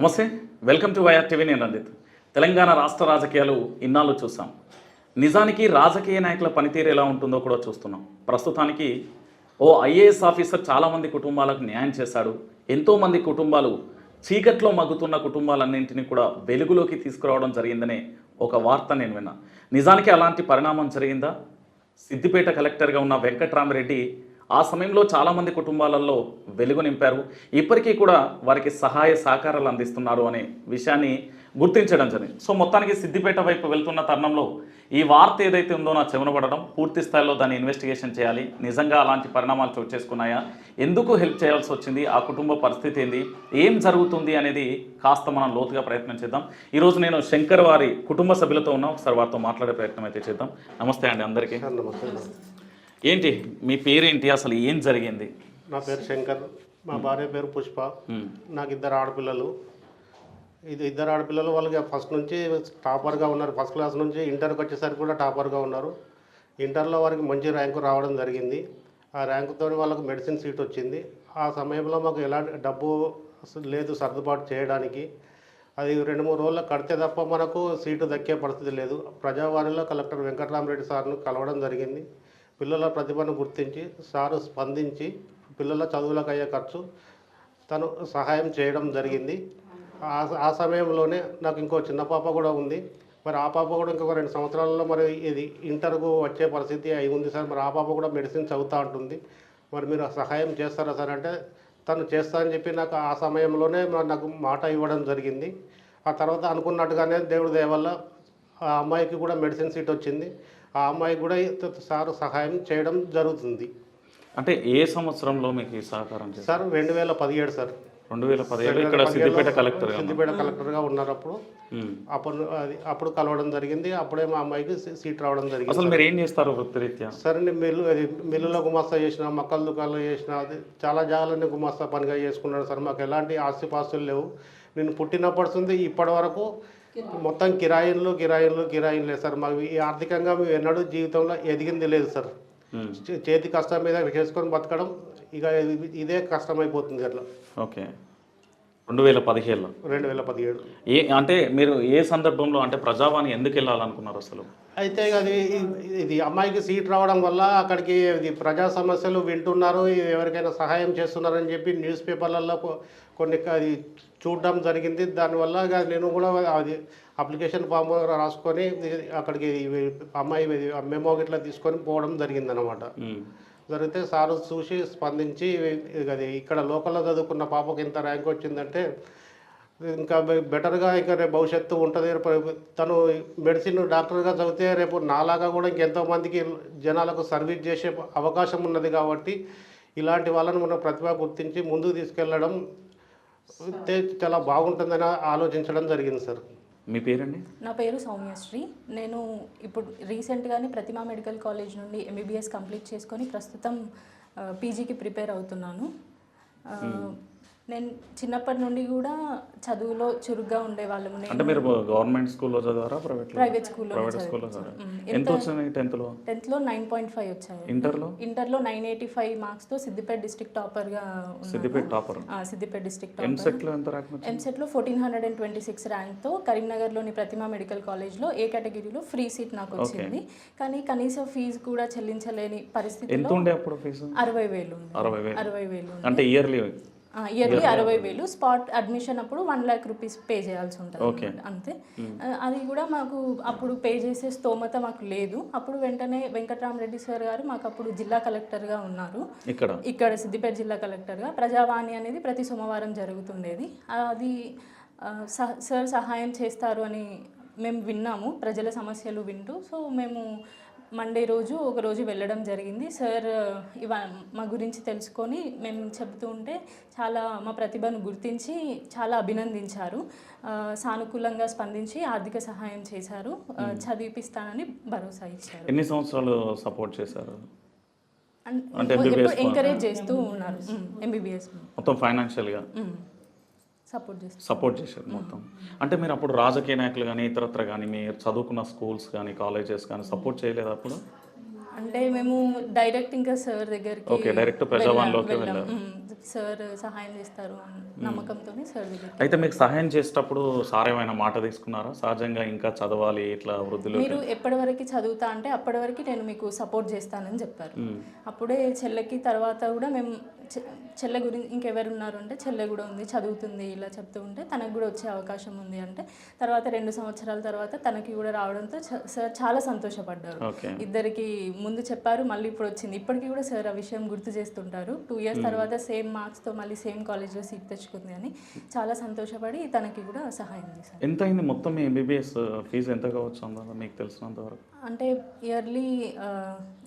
నమస్తే welcome to YR TV నేను రంజిత్. తెలంగాణ రాష్ట్ర రాజకీయాలు ఇన్నాళ్ళు చూసాం. నిజానికి రాజకీయ నాయకుల పనితీరు ఎలా ఉంటుందో కూడా చూస్తున్నాం. ప్రస్తుతానికి ఓ ఐఏఎస్ ఆఫీసర్ చాలామంది కుటుంబాలకు న్యాయం చేశాడు. ఎంతోమంది కుటుంబాలు చీకట్లో మగ్గుతున్న కుటుంబాలన్నింటినీ కూడా వెలుగులోకి తీసుకురావడం జరిగిందనే ఒక వార్త నేను విన్నా. నిజానికి అలాంటి పరిణామం జరిగిందా? సిద్దిపేట కలెక్టర్గా ఉన్న వెంకట్రామరెడ్డి ఆ సమయంలో చాలామంది కుటుంబాలలో వెలుగు నింపారు. ఇప్పటికీ కూడా వారికి సహాయ సహకారాలు అందిస్తున్నారు అనే విషయాన్ని గుర్తించడం జరిగింది. సో మొత్తానికి సిద్దిపేట వైపు వెళ్తున్న తరుణంలో ఈ వార్త ఏదైతే ఉందో నా చెవనబడడం పూర్తి స్థాయిలో దాన్ని ఇన్వెస్టిగేషన్ చేయాలి. నిజంగా అలాంటి పరిణామాలు చోటు చేసుకున్నాయా? ఎందుకు హెల్ప్ చేయాల్సి వచ్చింది? ఆ కుటుంబ పరిస్థితి ఏంది? ఏం జరుగుతుంది అనేది కాస్త మనం లోతుగా ప్రయత్నం చేద్దాం. ఈరోజు నేను శంకర్ వారి కుటుంబ సభ్యులతో ఉన్నా. ఒకసారి వారితో మాట్లాడే ప్రయత్నం అయితే చేద్దాం. నమస్తే అండి అందరికీ. నమస్తే. ఏంటి? మీ పేరేంటి? అసలు ఏం జరిగింది? నా పేరు శంకర్. మా భార్య పేరు పుష్ప. నాకు ఇద్దరు ఆడపిల్లలు. ఇది ఇద్దరు ఆడపిల్లలు వాళ్ళకి ఫస్ట్ నుంచి టాపర్గా ఉన్నారు. ఫస్ట్ క్లాస్ నుంచి ఇంటర్కి వచ్చేసరికి కూడా టాపర్గా ఉన్నారు. ఇంటర్లో వారికి మంచి ర్యాంకు రావడం జరిగింది. ఆ ర్యాంకుతో వాళ్ళకు మెడిసిన్ సీట్ వచ్చింది. ఆ సమయంలో మాకు ఎలాంటి డబ్బు లేదు సర్దుబాటు చేయడానికి. అది రెండు మూడు రోజుల్లో కడితే తప్ప మనకు సీటు దక్కే పరిస్థితి లేదు. ప్రజావాణిలో కలెక్టర్ వెంకటరామరెడ్డి సార్ను కలవడం జరిగింది. పిల్లల ప్రతిభను గుర్తించి సారు స్పందించి పిల్లల చదువులకు అయ్యే ఖర్చు తను సహాయం చేయడం జరిగింది. ఆ ఆ సమయంలోనే నాకు ఇంకో చిన్న పాప కూడా ఉంది. మరి ఆ పాప కూడా ఇంకొక రెండు సంవత్సరాలలో మరి ఇది ఇంటర్కు వచ్చే పరిస్థితి అయి ఉంది సార్. మరి ఆ పాప కూడా మెడిసిన్ చదువుతూ ఉంటుంది. మరి మీరు సహాయం చేస్తారా సార్ అంటే తను చేస్తా అని చెప్పి నాకు ఆ సమయంలోనే మరి నాకు మాట ఇవ్వడం జరిగింది. ఆ తర్వాత అనుకున్నట్టుగానే దేవుడి దయ వల్ల ఆ అమ్మాయికి కూడా మెడిసిన్ సీట్ వచ్చింది. ఆ అమ్మాయికి కూడా సార్ సహాయం చేయడం జరుగుతుంది. అంటే ఏ సంవత్సరంలో మీకు ఈ సహకారం సార్ రెండు వేల పదిహేడు సార్. రెండు వేల పదిహేడు ఇక్కడ సిద్దిపేట కలెక్టర్ సిద్దిపేట కలెక్టర్గా ఉన్నప్పుడు అప్పుడు. అది అప్పుడు కలవడం జరిగింది. అప్పుడే మా అమ్మాయికి సీట్ రావడం జరిగింది అసలు మీరు ఏం చేస్తారు వృత్తిరీత్యా? సరే నేను మిల్లు అది మిల్లులో గుమాస్తా చేసిన మొక్కల దుకాణంలో చేసిన అది చాలా జాగాలన్నీ గుమాస్తా పనిగా చేసుకున్నాను సార్. మాకు ఎలాంటి ఆస్తిపాస్తులు లేవు. నేను పుట్టినప్పటి నుంచి ఇప్పటి వరకు మొత్తం కిరాయిన్లు కిరాయిన్లు కిరాయిన్లే సార్. మాకు ఈ ఆర్థికంగా మేము ఎన్నడూ జీవితంలో ఎదిగింది లేదు సార్. చేతి కష్టం మీద చేసుకొని బతకడం ఇక ఇది- ఇదే కష్టమైపోతుంది అట్లా. ఓకే. రెండు వేల పదిహేడులో. రెండు వేల పదిహేడు. ఏ అంటే మీరు ఏ సందర్భంలో అంటే ప్రజావాణి ఎందుకు వెళ్ళాలనుకున్నారు అసలు? అయితే అది ఇది అమ్మాయికి సీట్ రావడం వల్ల అక్కడికి ఇది ప్రజా సమస్యలు వింటున్నారు ఇది ఎవరికైనా సహాయం చేస్తున్నారని చెప్పి న్యూస్ పేపర్లలో కొన్ని అది చూడడం జరిగింది దానివల్ల నేను కూడా అది అప్లికేషన్ ఫామ్ రాసుకొని అక్కడికి అమ్మాయి మెమో గిట్లా తీసుకొని పోవడం జరిగిందనమాట. జరిగితే సారు చూసి స్పందించి అది ఇక్కడ లోకల్లో చదువుకున్న పాపకి ఇంత ర్యాంక్ వచ్చిందంటే ఇంకా బెటర్గా ఇంకా రేపు భవిష్యత్తు ఉంటుంది. రేపు తను మెడిసిన్ డాక్టర్గా చదివితే రేపు నాలాగా కూడా ఇంకెంతో మందికి జనాలకు సర్వీస్ చేసే అవకాశం ఉన్నది కాబట్టి ఇలాంటి వాళ్ళని మనం ప్రతిభ గుర్తించి ముందుకు తీసుకెళ్ళడం చాలా బాగుంటుందని ఆలోచించడం జరిగింది సార్. మీ పేరండి? నా పేరు సౌమ్యశ్రీ. నేను ఇప్పుడు రీసెంట్గానే ప్రతిమా మెడికల్ కాలేజ్ నుండి ఎంబీబీఎస్ కంప్లీట్ చేసుకొని ప్రస్తుతం పీజీకి ప్రిపేర్ అవుతున్నాను. నేను చిన్నప్పటి నుండి కూడా చదువులో చురుగ్గా ఉండేవాళ్ళము. అంటే మీరు గవర్నమెంట్ స్కూల్లో చదివారా ప్రైవేట్ ప్రైవేట్ స్కూల్లో ప్రైవేట్ స్కూల్లో ఎంత వచ్చినాయి టెన్త్లో? టెన్త్లో నైన్ పాయింట్ ఫైవ్ వచ్చాయి. ఇంటర్లో? ఇంటర్లో నైన్ ఎయిటీ ఫైవ్ మార్క్స్తో సిద్దిపేట డిస్ట్రిక్ట్ టాపర్గా సిద్దిపేట టాపర్. సిద్దిపేట డిస్ట్రిక్ట్ ఎంసెట్లో ఎంత ర్యాంక్ ఎంసెట్లో fourteen hundred and twenty six ర్యాంక్తో కరీంనగర్లోని ప్రతిమా మెడికల్ కాలేజ్లో ఏ కేటగిరీలో ఫ్రీ సీట్ నాకు వచ్చింది. కానీ కనీసం ఫీజు కూడా చెల్లించలేని ఎంత పరిస్థితిలో ఉండే అప్పుడు ఫీజు? అరవై వేలు అరవై వేలు. అరవై వేలు. అంటే ఇయర్లీ ఇయర్లీ అరవై వేలు. స్పాట్ అడ్మిషన్ అప్పుడు వన్ ల్యాక్ రూపీస్ పే చేయాల్సి ఉంటుంది. అంతే. ఆ, అది కూడా మాకు అప్పుడు పే చేసే స్తోమత మాకు లేదు. అప్పుడు వెంటనే వెంకటరామరెడ్డి సార్ గారు మాకు అప్పుడు జిల్లా కలెక్టర్గా ఉన్నారు. ఇక్కడ? ఇక్కడ సిద్దిపేట జిల్లా కలెక్టర్గా ప్రజావాణి అనేది ప్రతి సోమవారం జరుగుతుండేది. అది సార్ సహాయం చేస్తారు అని మేము విన్నాము. ప్రజల సమస్యలు వింటూ. సో మేము మండే రోజు ఒక రోజు వెళ్ళడం జరిగింది. సార్ ఇవ మా గురించి తెలుసుకొని మేము చెబుతూ ఉంటే చాలా మా ప్రతిభను గుర్తించి చాలా అభినందించారు. సానుకూలంగా స్పందించి ఆర్థిక సహాయం చేశారు. ఆ, చదివిపిస్తానని భరోసా ఇచ్చారు. ఎన్ని సంవత్సరాలు సపోర్ట్ చేశారు? అంటే ఎంకరేజ్ చేస్తూ ఉన్నారు. ఎంబీబీఎస్ మొత్తం ఫైనాన్షియల్గా సపోర్ట్ చేస్తారు. సపోర్ట్ చేశారు మొత్తం. అంటే మీరు అప్పుడు రాజకీయ నాయకులు కానీ ఇతరత్ర కానీ మీరు చదువుకున్న స్కూల్స్ కానీ కాలేజెస్ కానీ సపోర్ట్ చేయలేదు అప్పుడు? అంటే మేము డైరెక్ట్ ఇంకా సార్ దగ్గరికి Okay, direct ప్రజావాణిలోకి వెళ్ళాం. సార్ సహాయం చేస్తారు అన్న నమ్మకంతోనే సార్ దగ్గర అయితే మీకు సహాయం చేసేటప్పుడు సార్ ఏమైనా మాట తీసుకున్నారా? సహజంగా ఇంకా చదవాలి ఇట్లా వృద్ధులు మీరు ఎప్పటి వరకు చదువుతా అంటే అప్పటి వరకు నేను మీకు సపోర్ట్ చేస్తానని చెప్పారు. అప్పుడే చెల్లెకి తర్వాత కూడా మేము చెల్లె గురించి ఇంకెవరు ఉన్నారు అంటే చెల్లె కూడా ఉంది చదువుతుంది ఇలా చెప్తూ ఉంటే తనకు కూడా వచ్చే అవకాశం ఉంది అంటే తర్వాత రెండు సంవత్సరాల తర్వాత తనకి కూడా రావడంతో సార్ చాలా సంతోషపడ్డారు. ఇద్దరికి ముందు చెప్పారు మళ్ళీ ఇప్పుడు వచ్చింది. ఇప్పటికీ కూడా సార్ ఆ విషయం గుర్తు చేస్తుంటారు. టూ ఇయర్స్ తర్వాత సేమ్ మార్క్స్తో మళ్ళీ సేమ్ కాలేజ్లో సీట్ తెచ్చుకుంది అని చాలా సంతోషపడి తనకి కూడా సహాయం చేశారు. ఎంత అయింది మొత్తం మీ ఎంబీబీఎస్ ఫీజు ఎంత కావచ్చు మీకు తెలిసినంత వరకు? అంటే ఇయర్లీ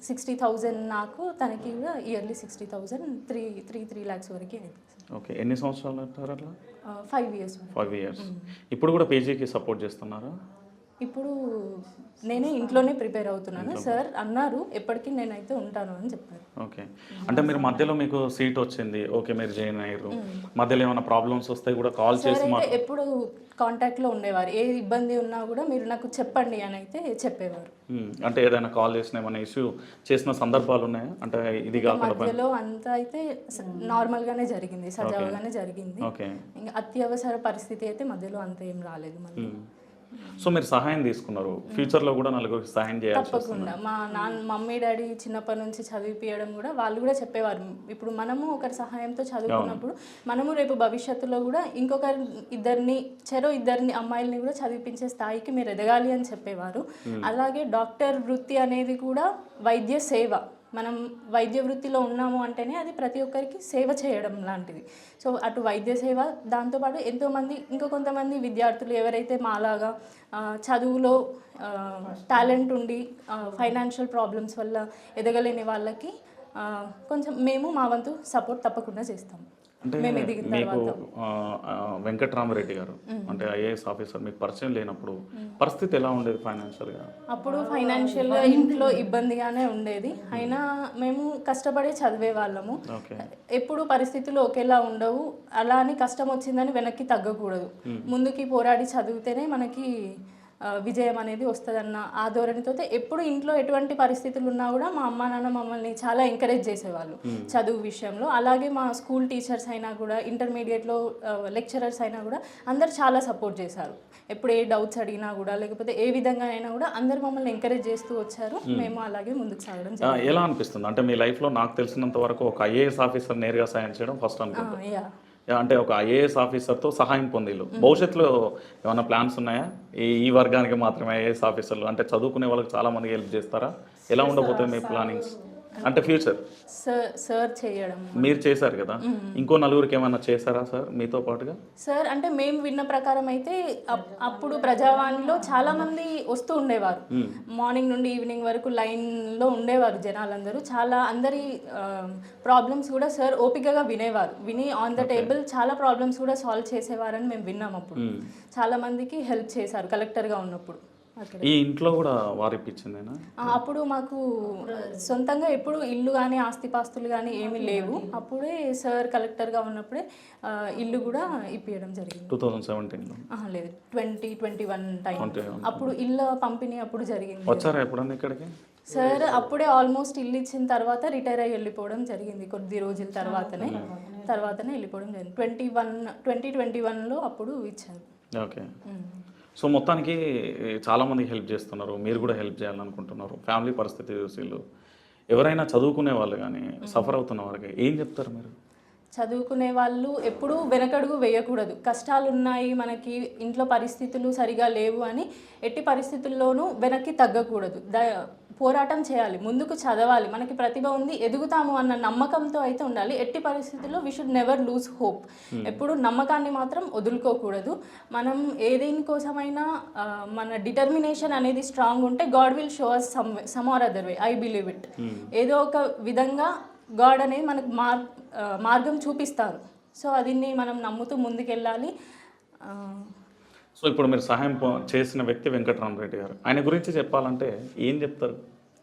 సిక్స్టీ థౌజండ్ నాకు తనకి కూడా yearly sixty thousand three three three lakhs వరకు అయింది ఓకే ఎన్ని సంవత్సరాలు అంటారు అట్లా? ఫైవ్ ఇయర్స్ ఫైవ్ ఇయర్స్ ఇప్పుడు కూడా పీజీకి సపోర్ట్ చేస్తున్నారా? ఇప్పుడు నేనే ఇంట్లోనే ప్రిపేర్ అవుతున్నాను. సార్ అన్నారు ఎప్పటికీ నేనైతే ఉంటాను అని చెప్పారు. ఓకే. అంటే మీరు మధ్యలో మీకు సీట్ వచ్చింది. ఓకే మీరు జాయిన్ అయ్యారు. మధ్యలో ఏమైనా ప్రాబ్లమ్స్ వస్తే కూడా కాల్ చేసి ఎప్పుడు కాంటాక్ట్లో ఉండేవారు. ఏ ఇబ్బంది ఉన్నా కూడా మీరు నాకు చెప్పండి అని అయితే చెప్పేవారు. అంటే ఏదైనా కాల్ చేసిన ఏమైనా ఇష్యూ చేసిన సందర్భాలు ఉన్నాయా? అంటే ఇది కాకుండా మధ్యలో అంతా అయితే నార్మల్గానే జరిగింది సజావుగానే జరిగింది. ఓకే. ఇంకా అత్యవసర పరిస్థితి అయితే మధ్యలో అంత ఏం రాలేదు మళ్ళీ. సో మీరు సహాయం తీసుకున్నారు. ఫ్యూచర్లో కూడా నలుగురికి సహాయం వస్తుంది తప్పకుండా. మా నాన్న మమ్మీ డాడీ చిన్నప్పటి నుంచి చదివిపియడం కూడా వాళ్ళు కూడా చెప్పేవారు. ఇప్పుడు మనము ఒకరి సహాయంతో చదువుకున్నప్పుడు మనము రేపు భవిష్యత్తులో కూడా ఇంకొకరి ఇద్దరిని చెరో ఇద్దరిని అమ్మాయిల్ని కూడా చదివించే స్థాయికి మీరు ఎదగాలి అని చెప్పేవారు. అలాగే డాక్టర్ వృత్తి అనేది కూడా వైద్య సేవ. మనం వైద్య వృత్తిలో ఉన్నాము అంటేనే అది ప్రతి ఒక్కరికి సేవ చేయడం లాంటిది. సో అటు వైద్య సేవ దాంతోపాటు ఎంతోమంది ఇంకో కొంతమంది విద్యార్థులు ఎవరైతే మాలాగా చదువులో టాలెంట్ ఉండి ఫైనాన్షియల్ ప్రాబ్లమ్స్ వల్ల ఎదగలేని వాళ్ళకి కొంచెం మేము మా వంతు సపోర్ట్ తప్పకుండా చేస్తాం అంటే మీకు వెంకట్రామరెడ్డి గారు అంటే ఐఏఎస్ ఆఫీసర్ మీకు పరిచయం లేనప్పుడు పరిస్థితి ఎలా ఉండేది ఫైనాన్షియల్గా? అప్పుడు ఫైనాన్షియల్గా ఇంట్లో ఇబ్బందిగానే ఉండేది. అయినా మేము కష్టపడి చదివే వాళ్ళము. ఎప్పుడు పరిస్థితులు ఒకేలా ఉండవు. అలా అని కష్టం వచ్చిందని వెనక్కి తగ్గకూడదు. ముందుకి పోరాడి చదివితేనే మనకి విజయం అనేది వస్తుందన్న ఆ ధోరణితో ఎప్పుడు ఇంట్లో ఎటువంటి పరిస్థితులు ఉన్నా కూడా మా అమ్మ నాన్న మమ్మల్ని చాలా ఎంకరేజ్ చేసేవాళ్ళు చదువు విషయంలో. అలాగే మా స్కూల్ టీచర్స్ అయినా కూడా ఇంటర్మీడియట్లో లెక్చరర్స్ అయినా కూడా అందరు చాలా సపోర్ట్ చేశారు. ఎప్పుడు ఏ డౌట్స్ అడిగినా కూడా లేకపోతే ఏ విధంగా అయినా కూడా అందరు మమ్మల్ని ఎంకరేజ్ చేస్తూ వచ్చారు. మేము. అలాగే ముందుకు సాగడం ఎలా అనిపిస్తుంది? అంటే మీ లైఫ్లో నాకు తెలిసినంత వరకు ఒక ఐఏఎస్ ఆఫీసర్ నేరుగా సాయం చేయడం ఫస్ట్ అనుకుంటా. జరిగింది యా అంటే ఒక ఐఏఎస్ ఆఫీసర్తో సహాయం పొందిల్లు. భవిష్యత్తులో ఏమైనా ప్లాన్స్ ఉన్నాయా? ఈ ఈ వర్గానికి మాత్రమే ఐఏఎస్ ఆఫీసర్లు అంటే చదువుకునే వాళ్ళకి చాలా మందికి హెల్ప్ చేస్తారా? ఎలా ఉండబోతాయి మీ ప్లానింగ్స్? అంటే ఫ్యూచర్ సార్ సార్ చేయడం. మీరు చేశారు కదా? ఇంకో నలుగురికి ఏమైనా చేశారా సార్ మీతో పాటుగా? సార్ అంటే మేము విన్న ప్రకారం అయితే అప్- అప్పుడు ప్రజావాణిలో చాలా మంది వస్తూ ఉండేవారు. మార్నింగ్ నుండి ఈవినింగ్ వరకు లైన్లో ఉండేవారు జనాలందరూ. చాలా అందరి ప్రాబ్లమ్స్ కూడా సార్ ఓపికగా వినేవారు. విని ఆన్ ద టేబుల్ చాలా ప్రాబ్లమ్స్ కూడా సాల్వ్ చేసేవారని మేము విన్నాం అప్పుడు. చాలా మందికి హెల్ప్ చేశారు కలెక్టర్గా ఉన్నప్పుడు. ఈ ఇంట్లో కూడా వారిప్పించిందేనా? ఆ, అప్పుడు మాకు సొంతంగా ఎప్పుడు ఇల్లు కానీ ఆస్తిపాస్తులు కానీ ఏమీ లేవు. అప్పుడే సార్ కలెక్టర్గా ఉన్నప్పుడే ఇల్లు కూడా ఇప్పించడం జరిగింది. టూ థౌజండ్ సెవెంటీన్లో లేదు. Twenty twenty one time 21. అప్పుడు ఇల్లు పంపిణీ అప్పుడు జరిగింది. వచ్చారా ఎప్పుడన్నా ఇక్కడికి? సార్ అప్పుడే ఆల్మోస్ట్ ఇల్లు ఇచ్చిన తర్వాత రిటైర్ అయ్యి వెళ్ళిపోవడం జరిగింది. కొద్ది రోజుల తర్వాతనే తర్వాతనే వెళ్ళిపోవడం జరిగింది. ట్వంటీ వన్ ట్వంటీ ట్వంటీ వన్లో అప్పుడు ఇచ్చారు. ఓకే. సో మొత్తానికి చాలా మందికి హెల్ప్ చేస్తున్నారు. మీరు కూడా హెల్ప్ చేయాలనుకుంటున్నారు. ఫ్యామిలీ పరిస్థితి చూసి వీళ్ళు. ఎవరైనా చదువుకునే వాళ్ళు కానీ సఫర్ అవుతున్న వారికి ఏం చెప్తారు మీరు? చదువుకునే వాళ్ళు ఎప్పుడూ వెనకడుగు వేయకూడదు. కష్టాలు ఉన్నాయి మనకి ఇంట్లో పరిస్థితులు సరిగా లేవు అని ఎట్టి పరిస్థితుల్లోనూ వెనక్కి తగ్గకూడదు. ద పోరాటం చేయాలి ముందుకు చదవాలి. మనకి ప్రతిభ ఉంది ఎదుగుతాము అన్న నమ్మకంతో అయితే ఉండాలి. ఎట్టి పరిస్థితుల్లో we should never lose hope ఎప్పుడు నమ్మకాన్ని మాత్రం వదులుకోకూడదు. మనం ఏ దేనికోసమైనా ఆ, మన డిటర్మినేషన్ అనేది స్ట్రాంగ్ ఉంటే God will show us some some or other way I believe it ఏదో ఒక విధంగా గాడ్ అనేది మనకు మార్ మార్గం చూపిస్తారు. సో అదిని మనం నమ్ముతూ ముందుకెళ్ళాలి. సో ఇప్పుడు మీరు సహాయం చేసిన వ్యక్తి వెంకటరామరెడ్డి గారు. ఆయన గురించి చెప్పాలంటే ఏం చెప్తారు?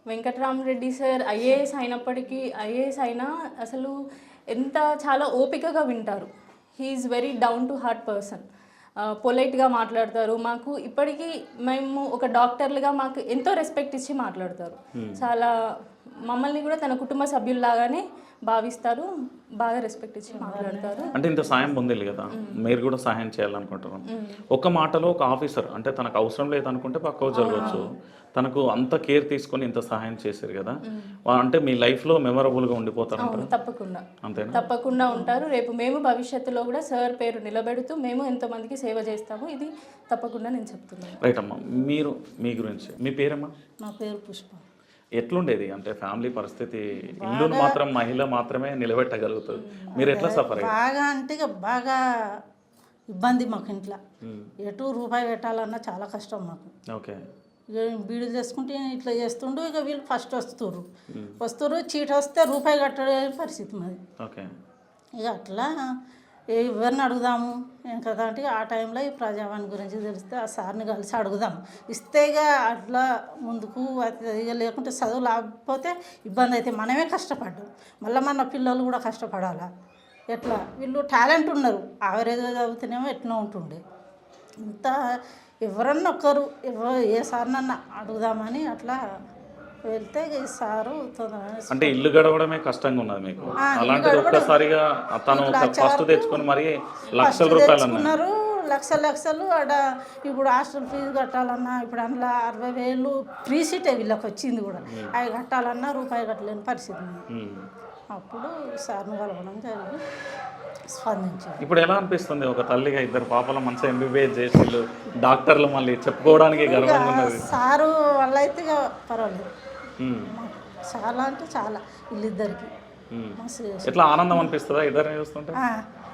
వెంకట్రామరెడ్డి సార్ ఐఏఎస్ అయినప్పటికీ ఐఏఎస్ అయినా అసలు ఎంత చాలా ఓపికగా వింటారు. He is very down to heart person. పొలైట్గా మాట్లాడతారు. మాకు ఇప్పటికీ మేము ఒక డాక్టర్లుగా మాకు ఎంతో రెస్పెక్ట్ ఇచ్చి మాట్లాడతారు. చాలా మమ్మల్ని కూడా తన కుటుంబ సభ్యుల్లాగానే భావిస్తారు. బాగా రెస్పెక్ట్ ఇచ్చి మాట్లాడతారు. అంటే ఇంత సాయం పొందిల్లు కదా. మీరు కూడా సహాయం చేయాలనుకుంటున్నాం. ఒక మాటలో ఒక ఆఫీసర్ అంటే తనకు అవసరం లేదనుకుంటే పక్కకు జరగవచ్చు తనకు అంత కేర్ తీసుకొని ఇంత సహాయం చేశారు కదా. అంటే మీ లైఫ్లో మెమరబుల్గా ఉండిపోతారంటారు అవును తప్పకుండా. అంతేనా? తప్పకుండా ఉంటారు. రేపు మేము భవిష్యత్తులో కూడా సార్ పేరు నిలబెడుతూ మేము ఎంతోమందికి సేవ చేస్తాము. ఇది తప్పకుండా నేను చెప్తున్నాను. రైట్ అమ్మా. మీరు మీ గురించి. మీ పేరమ్మా? నా పేరు పుష్ప. ఎట్లుండేది? అంటే ఫ్యామిలీ పరిస్థితి ఇల్లును మాత్రం మహిళ మాత్రమే నిలబెట్టగలుగుతుంది మీరు ఎట్లా సఫర్ అయ్యారు? బాగా అంటే ఇక బాగా ఇబ్బంది మాకు ఇంట్లో. ఎటు రూపాయి పెట్టాలన్నా చాలా కష్టం మాకు. ఓకే. బీడీలు చేసుకుంటే ఇట్లా చేస్తుండు ఇక వీళ్ళు ఫస్ట్ వస్తుర్రు. వస్తుర్రు చీట వస్తే రూపాయి కట్టడే పరిస్థితి మాది. ఓకే. ఇక అట్లా ఎవరిని అడుగుదాము? కదా అంటే ఆ టైంలో ఈ ప్రజావాణి గురించి తెలిస్తే ఆ సార్ని కలిసి అడుగుదాం. ఇస్తే ఇక అట్లా ముందుకు అది ఇక లేకుంటే చదువు లేకపోతే ఇబ్బంది అయితే మనమే కష్టపడ్డాం. మళ్ళీ మన పిల్లలు కూడా కష్టపడాలా? ఎట్లా? వీళ్ళు టాలెంట్ ఉన్నారు. ఆవరేజ్గా చదివితేనేమో ఎట్లా ఉంటుండే. ఇంత ఎవరన్నా ఒక్కరు ఎవరు ఏ సార్నన్నా అడుగుదామని అట్లా వెళ్తే సారు అంటే ఇల్లు గడవడమే కష్టంగా ఉన్నది మీకు అలాంటిది. ఒక్కసారిగా తను ఫస్ట్ తెచ్చుకొని మరి లక్షల రూపాయలు తెచ్చుకున్నారు లక్షలు లక్షలు ఆడ ఇప్పుడు హాస్టల్ ఫీజు కట్టాలన్నా ఇప్పుడు అందులో అరవై వేలు ఫ్రీ సీటే వీళ్ళకి వచ్చింది కూడా అవి కట్టాలన్నా రూపాయి కట్టలేని పరిస్థితి. అప్పుడు సార్ను కలవడం జరిగి స్పందించారు. ఇప్పుడు ఎలా అనిపిస్తుంది? ఒక తల్లిగా ఇద్దరు పాపల మంచిగా ఎంబీబీఎస్ చేసిళ్ళు డాక్టర్లు మళ్ళీ చెప్పుకోవడానికి గర్వంగా ఉన్నది. సారు వల్ల అయితే ఇక పర్వాలేదు. చాలా అంటే చాలా వీళ్ళిద్దరికి. ఎట్లా ఆనందం అనిపిస్తుందా ఇద్దరిని చూస్తుంటే?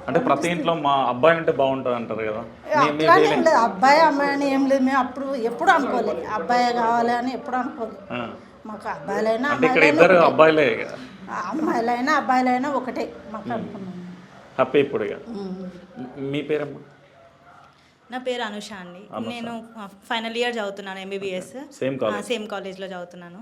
అంటే ప్రతి ఇంట్లో మా అబ్బాయి ఉంటే బాగుంటుంది అంటారు కదా. అబ్బాయి అమ్మాయి అని ఏం లేదు. మేము అప్పుడు ఎప్పుడు అనుకోలేదు. అబ్బాయి కావాలి అని ఎప్పుడు అనుకోలేదు. మాకు అబ్బాయిలైనా ఇక్కడ ఇద్దరు. అబ్బాయిలే ఇక. అమ్మాయిలైనా అబ్బాయిలైనా ఒకటే మాకు అనుకున్నాం హ్యాపీ ఇప్పుడు ఇక మీ పేరమ్మా? నా పేరు అనుష అండి. నేను ఫైనల్ ఇయర్ చదువుతున్నాను ఎంబీబీఎస్ సేమ్ కాలేజ్ సేమ్ కాలేజ్లో చదువుతున్నాను.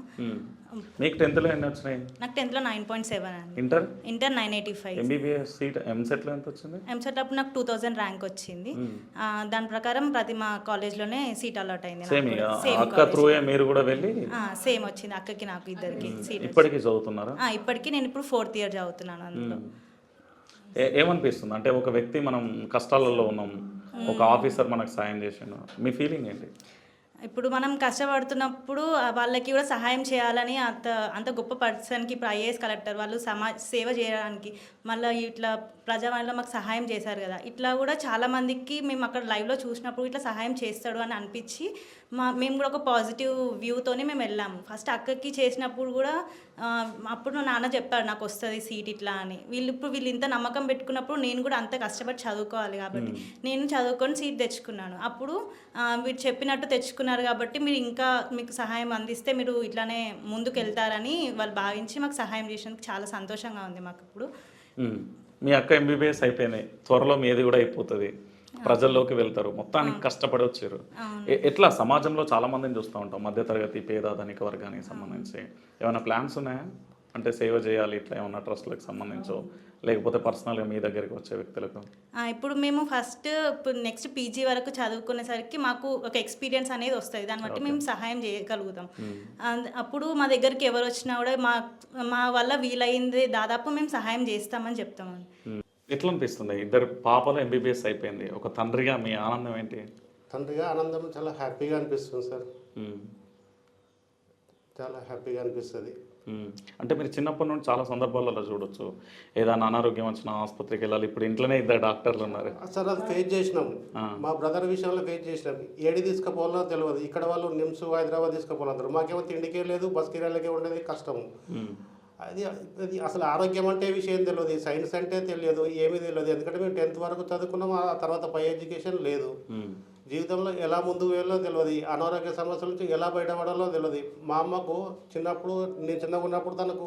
మీకు టెన్త్లో ఎన్ని వచ్చినాయి? నాకు టెన్త్లో నైన్ పాయింట్ సెవెన్ అండి. Inter inter nine eighty five MBBS seat ఎంసెట్లో ఎంత వచ్చింది ఎంసెట్ అప్పుడు నాకు టూ థౌజండ్ ర్యాంక్ వచ్చింది. ఆ, దాని ప్రకారం ప్రతి మా కాలేజ్లోనే సీట్ అలాట్ అయింది సేమ్ అక్క త్రూయే మీరు కూడా వెళ్ళి? సేమ్ వచ్చింది. అక్కకి నాకు ఇద్దరికి సీట్ ఇప్పటికీ చదువుతున్నారా? ఇప్పటికీ నేను ఇప్పుడు ఫోర్త్ ఇయర్ చదువుతున్నాను అందులో. ఏమనిపిస్తుంది? అంటే ఒక వ్యక్తి మనం కష్టాలలో ఉన్నాం. ఒక ఆఫీసర్ మనకు సాయం చేసిండు. మీ ఫీలింగ్ ఏంటి? ఇప్పుడు మనం కష్టపడుతున్నప్పుడు వాళ్ళకి కూడా సహాయం చేయాలని అంత అంత గొప్ప పర్సన్కి ఇప్పుడు ఐఏఎస్ కలెక్టర్ వాళ్ళు సమాజ సేవ చేయడానికి మళ్ళీ ఇట్లా ప్రజావాణిలో మాకు సహాయం చేశారు కదా. ఇట్లా కూడా చాలా మందికి మేము అక్కడ లైవ్లో చూసినప్పుడు ఇట్లా సహాయం చేస్తాడు అని అనిపించి మా మేము కూడా ఒక పాజిటివ్ వ్యూతోనే మేము వెళ్ళాము. ఫస్ట్ అక్కకి చేసినప్పుడు కూడా అప్పుడు నాన్న చెప్పాడు నాకు వస్తుంది సీట్ ఇట్లా అని. వీళ్ళు ఇప్పుడు వీళ్ళు ఇంత నమ్మకం పెట్టుకున్నప్పుడు నేను కూడా అంత కష్టపడి చదువుకోవాలి కాబట్టి నేను చదువుకొని సీట్ తెచ్చుకున్నాను. అప్పుడు మీరు చెప్పినట్టు తెచ్చుకున్నారు కాబట్టి మీరు ఇంకా మీకు సహాయం అందిస్తే మీరు ఇట్లానే ముందుకు వెళ్తారని వాళ్ళు భావించి మాకు సహాయం చేసినందుకు చాలా సంతోషంగా ఉంది మాకు ఇప్పుడు. మీ అక్క ఎంబీబీఎస్ అయిపోయినాయి. త్వరలో మీది కూడా అయిపోతుంది. ప్రజల్లోకి వెళ్తారు. మొత్తానికి కష్టపడి వచ్చారు. ఎట్లా సమాజంలో చాలా మందిని చూస్తూ ఉంటాం. మధ్యతరగతి పేద ధనిక వర్గానికి సంబంధించి. ఏమైనా ప్లాన్స్ ఉన్నాయా? అంటే సేవ చేయాలి ఇట్లా ఏమైనా ట్రస్ట్లకు సంబంధించో లేకపోతే పర్సనల్గా మీ దగ్గరికి వచ్చే వ్యక్తులకు? ఇప్పుడు మేము ఫస్ట్ ఇప్పుడు నెక్స్ట్ పీజీ వరకు చదువుకునేసరికి మాకు ఒక ఎక్స్పీరియన్స్ అనేది వస్తుంది. దాన్ని బట్టి మేము సహాయం చేయగలుగుతాం. అప్పుడు మా దగ్గరికి ఎవరు వచ్చినా కూడా మా మా వల్ల వీలైంది దాదాపు మేము సహాయం చేస్తామని చెప్తామండి. ఎట్లా అనిపిస్తుంది ఇద్దరు పాపలు ఎంబీబీఎస్ అయిపోయింది. ఒక తండ్రిగా మీ ఆనందం ఏంటి? తండ్రిగా ఆనందం చాలా హ్యాపీగా అనిపిస్తుంది సార్. చాలా హ్యాపీగా అనిపిస్తుంది. అంటే మీరు చిన్నప్పటి నుండి చాలా సందర్భాలలో చూడొచ్చు. ఏదైనా అనారోగ్యం వచ్చిన ఆసుపత్రికి వెళ్ళాలి ఇప్పుడు ఇంట్లోనే ఇద్దరు డాక్టర్లు ఉన్నారు. సార్ అది ఫేస్ చేసినాం. మా బ్రదర్ విషయంలో ఫేస్ చేసినాం. ఏడి తీసుకుపోవాలో తెలియదు. ఇక్కడ వాళ్ళు నిమ్స్ హైదరాబాద్ తీసుకుపోవాలంటారు. మాకేమో తిండికే లేదు బస్ కిరాయిలకే ఉండేది కష్టం. మ్మ్. అది అది అసలు ఆరోగ్యం అంటే విషయం తెలియదు సైన్స్ అంటే తెలియదు ఏమీ తెలియదు ఎందుకంటే మేము టెన్త్ వరకు చదువుకున్నాం ఆ తర్వాత పై ఎడ్యుకేషన్ లేదు. జీవితంలో ఎలా ముందుకు వెళ్ళో తెలియదు అనారోగ్య సమస్యల నుంచి ఎలా బయటపడాలో తెలియదు మా అమ్మకు చిన్నప్పుడు నేను చిన్నగా ఉన్నప్పుడు తనకు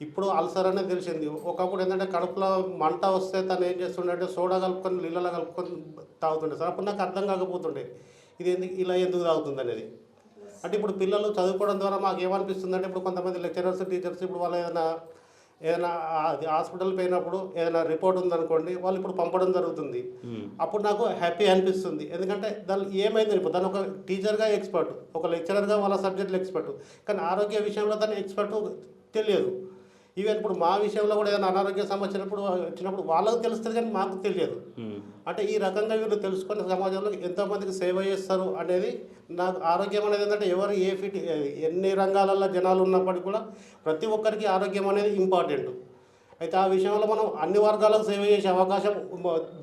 ఇప్పుడు అల్సర్ అనేది తెలిసింది. ఒకప్పుడు ఏంటంటే కడుపులో మంట వస్తే తను ఏం చేస్తుండే సోడా కలుపుకొని నీళ్ళలో కలుపుకొని తాగుతుండే. సార్ అప్పుడు నాకు అర్థం కాకపోతుండే. ఇది ఎందుకు ఇలా ఎందుకు తాగుతుంది అనేది. అంటే ఇప్పుడు పిల్లలు చదువుకోవడం ద్వారా మాకు ఏమనిపిస్తుంది అంటే ఇప్పుడు కొంతమంది లెక్చరర్స్ టీచర్స్ ఇప్పుడు వాళ్ళు ఏదైనా ఏదైనా అది హాస్పిటల్ పోయినప్పుడు ఏదైనా రిపోర్ట్ ఉందనుకోండి వాళ్ళు ఇప్పుడు పంపడం జరుగుతుంది. అప్పుడు నాకు హ్యాపీ అనిపిస్తుంది. ఎందుకంటే దాని ఏమైంది ఇప్పుడు? తను ఒక టీచర్గా ఎక్స్పర్ట్ ఒక లెక్చరర్గా వాళ్ళ సబ్జెక్టులు ఎక్స్పర్ట్. కానీ ఆరోగ్య విషయంలో తను ఎక్స్పర్ట్ తెలియదు. ఈవెన్ ఇప్పుడు మా విషయంలో కూడా ఏదైనా అనారోగ్య సమస్య వచ్చినప్పుడు వచ్చినప్పుడు వాళ్ళకు తెలుస్తుంది కానీ మాకు తెలియదు. అంటే ఈ రకంగా వీళ్ళు తెలుసుకొని సమాజంలో ఎంతోమందికి సేవ చేస్తారు అనేది నాకు ఆరోగ్యం అనేది ఏంటంటే ఎవరు ఏ ఫిట్ ఎన్ని రంగాలలో జనాలు ఉన్నప్పటికీ కూడా ప్రతి ఒక్కరికి ఆరోగ్యం అనేది ఇంపార్టెంట్. అయితే ఆ విషయంలో మనం అన్ని వర్గాలకు సేవ చేసే అవకాశం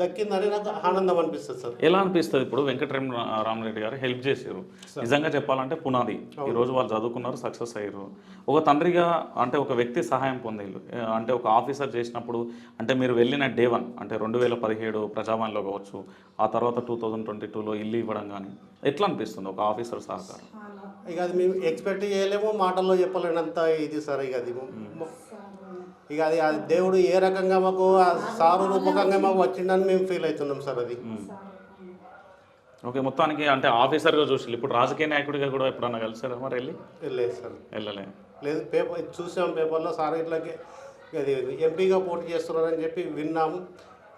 దక్కిందని నాకు ఆనందం అనిపిస్తుంది సార్. ఎలా అనిపిస్తుంది ఇప్పుడు వెంకటరమణ రామరెడ్డి గారు హెల్ప్ చేశారు. నిజంగా చెప్పాలంటే పునాది. ఈ రోజు వాళ్ళు చదువుకున్నారు సక్సెస్ అయ్యారు. ఒక తండ్రిగా అంటే ఒక వ్యక్తి సహాయం పొందేళ్ళు అంటే ఒక ఆఫీసర్ చేసినప్పుడు అంటే మీరు వెళ్ళిన డే వన్ అంటే రెండు వేల పదిహేడు ప్రజావాణిలో కావచ్చు ఆ తర్వాత టూ థౌజండ్ ట్వంటీ టూలో ఇల్లు ఇవ్వడం కానీ ఎట్లా అనిపిస్తుంది ఒక ఆఫీసర్ సహకారం? ఇక అది మేము ఎక్స్పెక్ట్ చేయలేము మాటల్లో చెప్పలేనంత ఇది సార్ ఇక అది. ఇక అది అది దేవుడు ఏ రకంగా మాకు ఆ సారు రూపకంగా మాకు వచ్చిందని మేము ఫీల్ అవుతున్నాం సార్ అది. ఓకే మొత్తానికి అంటే ఆఫీసర్గా చూసి ఇప్పుడు రాజకీయ నాయకుడిగా కూడా ఎప్పుడన్నా కలిసారా మరి వెళ్ళి? లేదు సార్. వెళ్ళలే. లేదు పేపర్ చూసాం పేపర్లో సార్ ఇట్లాగే అది ఎంపీగా పోటీ చేస్తున్నారని చెప్పి విన్నాము.